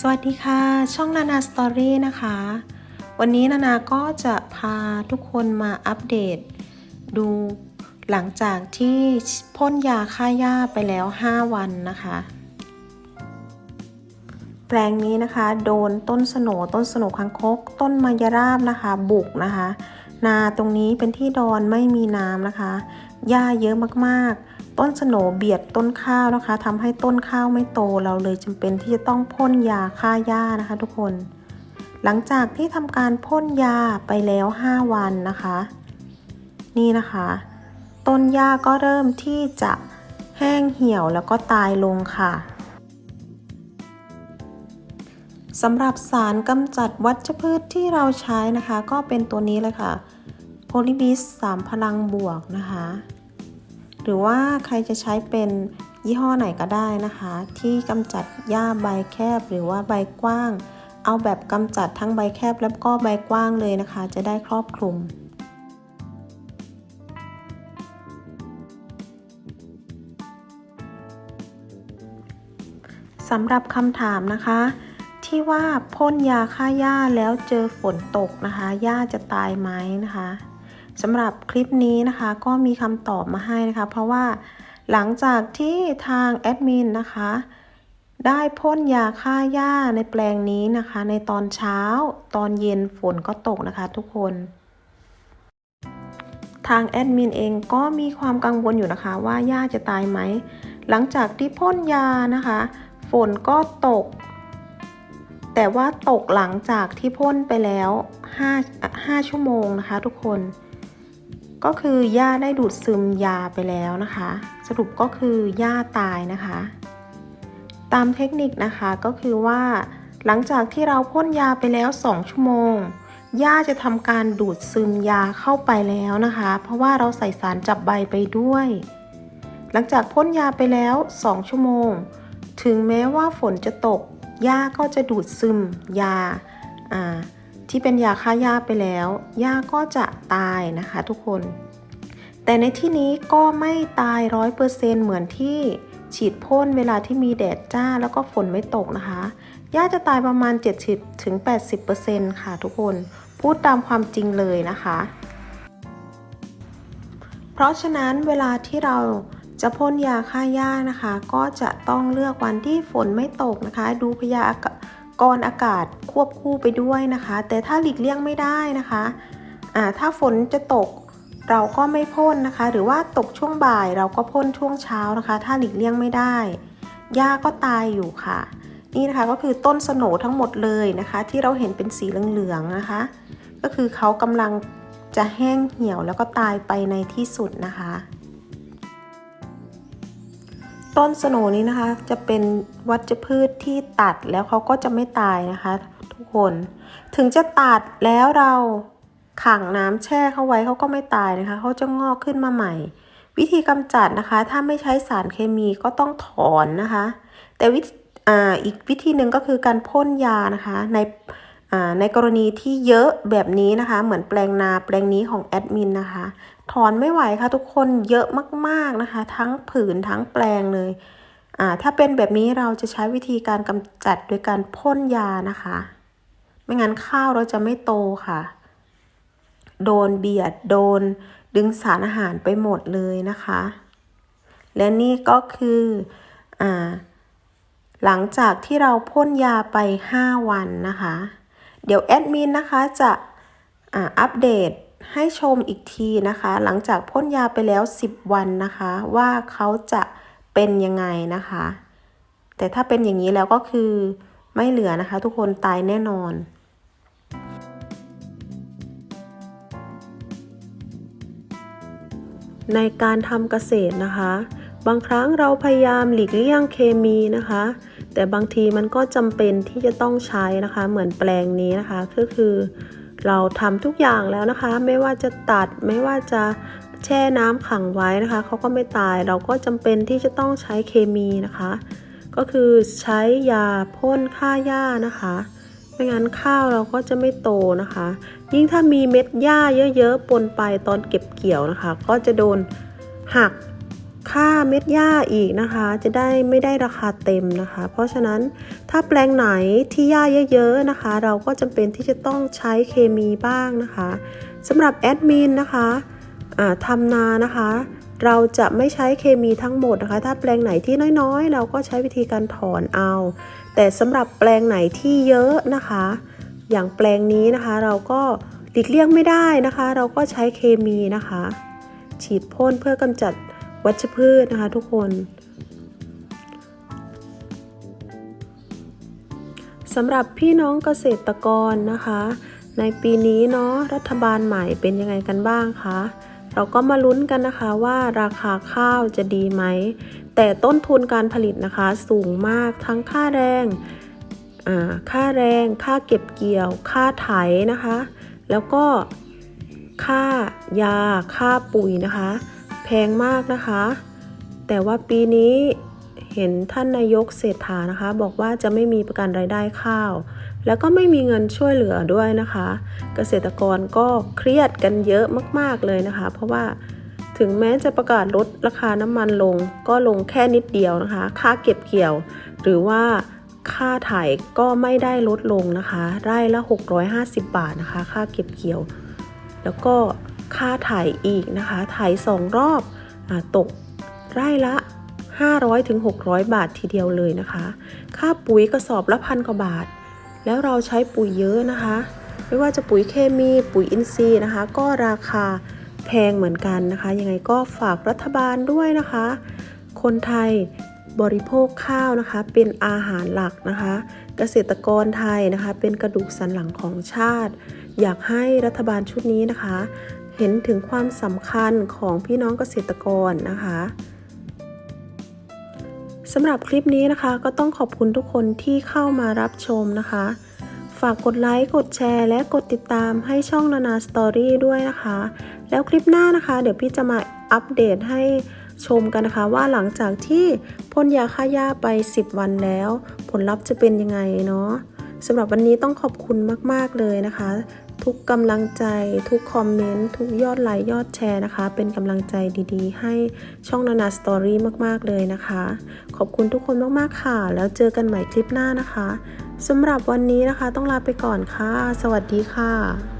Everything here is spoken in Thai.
สวัสดีค่ะ ช่องนานาสตอรี่นะคะ วันนี้นานาก็จะพาทุกคนมาอัปเดต ดูหลังจากที่พ่นยาฆ่าหญ้าไปแล้ว 5 วันนะคะ แปลงนี้นะคะ โดนต้นสโนต้นสโนคังคก ต้นมายราบนะคะ บุกนะคะ นาตรงนี้เป็นที่ดอนไม่มีน้ำนะคะหญ้าเยอะมากๆ ต้นสโนเบียดต้นข้าวนะคะทำให้ต้นข้าวไม่โตเราเลยจำเป็นที่จะต้องพ่นยาฆ่าหญ้านะคะ ทุกคน หลังจากที่ทำการพ่นยาไปแล้ว 5 วันนะคะ นี่นะคะ ต้นหญ้าก็เริ่มที่จะแห้งเหี่ยวแล้วก็ตายลงค่ะสำหรับสารกำจัดวัชพืชที่เราใช้นะคะ ก็เป็นตัวนี้เลยค่ะโพลิบิส3พลังบวกนะคะ หรือว่าใครจะใช้เป็นยี่ห้อไหนก็ได้นะคะ ที่กำจัดหญ้าใบแคบหรือว่าใบกว้าง เอาแบบกำจัดทั้งใบแคบแล้วก็ใบกว้างเลยนะคะ จะได้ครอบคลุมสำหรับคำถามนะคะ ที่ว่าพ่นยาฆ่าหญ้าแล้วเจอฝนตกนะคะหญ้าจะตายไหมนะคะ สำหรับคลิปนี้นะคะก็มีคำตอบมาให้นะคะ เพราะว่าหลังจากที่ทางแอดมินนะคะ ได้พ่นยาฆ่าหญ้าในแปลงนี้นะคะ ในตอนเช้าตอนเย็นฝนก็ตกนะคะทุกคน ทางแอดมินเองก็มีความกังวลอยู่นะคะ ว่าหญ้าจะตายไหม หลังจากที่พ่นยานะคะ ฝนก็ตก แต่ว่าตกหลังจากที่พ่นไปแล้ว 5 5 ชั่วโมงนะคะ ทุกคน ก็คือหญ้าได้ดูดซึมยาไปแล้วนะคะ สรุปก็คือหญ้าตายนะคะ ตามเทคนิคนะคะก็คือว่า หลังจากที่เราพ่นยาไปแล้ว 2 ชั่วโมงหญ้าจะทำการดูดซึมยาเข้าไปแล้วนะคะ เพราะว่าเราใส่สารจับใบไปด้วย หลังจากพ่นยาไปแล้ว 2 ชั่วโมง ถึงแม้ว่าฝนจะตกหญ้าก็จะดูดซึมยาอ่า ที่เป็นยาฆ่าหญ้าไปแล้วหญ้าก็จะตายนะคะทุกคน แต่ในที่นี้ก็ไม่ตายร้อยเปอร์เซ็นเหมือนที่ฉีดพ่นเวลาที่มีแดดจ้าแล้วก็ฝนไม่ตกนะคะหญ้าจะตายประมาณ 70ถึง80%ค่ะทุกคน พูดตามความจริงเลยนะคะ เพราะฉะนั้นเวลาที่เราจะพ่นยาฆ่าหญ้านะคะ ก็จะต้องเลือกวันที่ฝนไม่ตกนะคะ ดูพยา กรณ์อากาศควบคู่ไปด้วยนะคะ แต่ถ้าหลีกเลี่ยงไม่ได้นะคะอ่าถ้าฝนจะตกเราก็ไม่พ่นนะคะ หรือว่าตกช่วงบ่ายเราก็พ่นช่วงเช้านะคะ ถ้าหลีกเลี่ยงไม่ได้หญ้าก็ตายอยู่ค่ะ นี่นะคะก็คือต้นสโหนทั้งหมดเลยนะคะ ที่เราเห็นเป็นสีเหลืองๆนะคะ ก็คือเขากำลังจะแห้งเหี่ยวแล้วก็ตายไปในที่สุดนะคะ ต้นสโนนี้นะคะ จะเป็นวัชพืชที่ตัดแล้วเขาก็จะไม่ตายนะคะ ทุกคนถึงจะตัดแล้วเราขังน้ำแช่เขาไว้เขาก็ไม่ตายนะคะเขาจะงอกขึ้นมาใหม่ วิธีกำจัดนะคะ ถ้าไม่ใช้สารเคมีก็ต้องถอนนะคะ แต่วิออีกวิธีหนึ่งก็คือการพ่นยานะคะใน ในกรณีที่เยอะแบบนี้นะคะ เหมือนแปลงนาแปลงนี้ของแอดมินนะคะ ถอนไม่ไหวค่ะทุกคนเยอะมากๆนะคะ ทั้งผืนทั้งแปลงเลยอ่าถ้าเป็นแบบนี้เราจะใช้วิธีการกำจัดโดยการพ่นยานะคะ ไม่งั้นข้าวเราจะไม่โตค่ะ โดนเบียดโดนดึงสารอาหารไปหมดเลยนะคะ และนี่ก็คืออ่าหลังจากที่เราพ่นยาไป 5 วันนะคะ เดี๋ยวแอดมินนะคะจะอัปเดตให้ชมอีกทีนะคะ หลังจากพ่นยาไปแล้ว 10 วันนะคะ ว่าเขาจะเป็นยังไงนะคะ แต่ถ้าเป็นอย่างนี้แล้วก็คือไม่เหลือนะคะ ทุกคนตายแน่นอนในการทำเกษตรนะคะ บางครั้งเราพยายามหลีกเลี่ยงเคมีนะคะ แต่บางทีมันก็จำเป็นที่จะต้องใช้นะคะ เหมือนแปลงนี้นะคะก็คือเราทำทุกอย่างแล้วนะคะ ไม่ว่าจะตัดไม่ว่าจะแช่น้ำขังไว้นะคะเขาก็ไม่ตายเราก็จำเป็นที่จะต้องใช้เคมีนะคะ ก็คือใช้ยาพ่นฆ่าหญ้านะคะไม่งั้นข้าวเราก็จะไม่โตนะคะ ยิ่งถ้ามีเม็ดหญ้าเยอะๆปนไปตอนเก็บเกี่ยวนะคะ ก็จะโดนหัก ค่าเม็ดหญ้าอีกนะคะ จะได้ไม่ได้ราคาเต็มนะคะ เพราะฉะนั้นถ้าแปลงไหนที่หญ้าเยอะๆนะคะ เราก็จำเป็นที่จะต้องใช้เคมีบ้างนะคะสำหรับแอดมินนะคะอ่าทำนานะคะ เราจะไม่ใช้เคมีทั้งหมดนะคะ ถ้าแปลงไหนที่น้อยๆ เราก็ใช้วิธีการถอนเอา แต่สำหรับแปลงไหนที่เยอะนะคะ อย่างแปลงนี้นะคะเราก็หลีกเลี่ยงไม่ได้นะคะ เราก็ใช้เคมีนะคะ ฉีดพ่นเพื่อกำจัด วัชพืชนะคะทุกคนสำหรับพี่น้องเกษตรกรนะคะ ในปีนี้เนาะรัฐบาลใหม่เป็นยังไงกันบ้างคะเราก็มาลุ้นกันนะคะว่าราคาข้าวจะดีไหม แต่ต้นทุนการผลิตนะคะสูงมากทั้งค่าแรงค่าแรงค่าเก็บเกี่ยว ค่าไถนะคะ แล้วก็ค่ายาค่าปุ๋ยนะคะ แพงมากนะคะ แต่ว่าปีนี้เห็นท่านนายกเศรษฐานะคะ บอกว่าจะไม่มีประกันรายได้ข้าว แล้วก็ไม่มีเงินช่วยเหลือด้วยนะคะ เกษตรกรก็เครียดกันเยอะมากๆเลยนะคะ เพราะว่าถึงแม้จะประกาศลดราคาน้ำมันลง ก็ลงแค่นิดเดียวนะคะ ค่าเก็บเกี่ยว หรือว่าค่าไถก็ไม่ได้ลดลงนะคะ ไร่ละ 650 บาทนะคะ ค่าเก็บเกี่ยว แล้วก็ ค่าไถอีกนะคะไถสองรอบอตกไร่ละ 500ถึง600 บาททีเดียวเลยนะคะ ค่าปุ๋ยกระสอบละพันกว่าบาท แล้วเราใช้ปุ๋ยเยอะนะคะ ไม่ว่าจะปุ๋ยเคมีปุ๋ยอินทรีย์นะคะ ก็ราคาแพงเหมือนกันนะคะ ยังไงก็ฝากรัฐบาลด้วยนะคะ คนไทยบริโภคข้าวนะคะ เป็นอาหารหลักนะคะ เกษตรกรไทยนะคะ เป็นกระดูกสันหลังของชาติ อยากให้รัฐบาลชุดนี้นะคะ เห็นถึงความสำคัญของพี่น้องเกษตรกรนะคะสำหรับคลิปนี้นะคะ ก็ต้องขอบคุณทุกคนที่เข้ามารับชมนะคะ ฝากกดไลค์กดแชร์ และกดติดตามให้ช่องนานาสตอรี่ด้วยนะคะ แล้วคลิปหน้านะคะ เดี๋ยวพี่จะมาอัปเดตให้ชมกันนะคะ ว่าหลังจากที่พ่นยาฆ่าหญ้าไป 10 วันแล้ว ผลลัพธ์จะเป็นยังไงเนาะสำหรับวันนี้ต้องขอบคุณมาก ๆ เลยนะคะ ทุกกำลังใจ ทุกคอมเมนต์ทุกยอดไลค์ยอดแชร์นะคะ เป็นกำลังใจดีๆ ให้ช่องนานาสตอรี่มากๆเลยนะคะ ขอบคุณทุกคนมากๆค่ะ แล้วเจอกันใหม่คลิปหน้านะคะสำหรับวันนี้นะคะต้องลาไปก่อนค่ะ สวัสดีค่ะ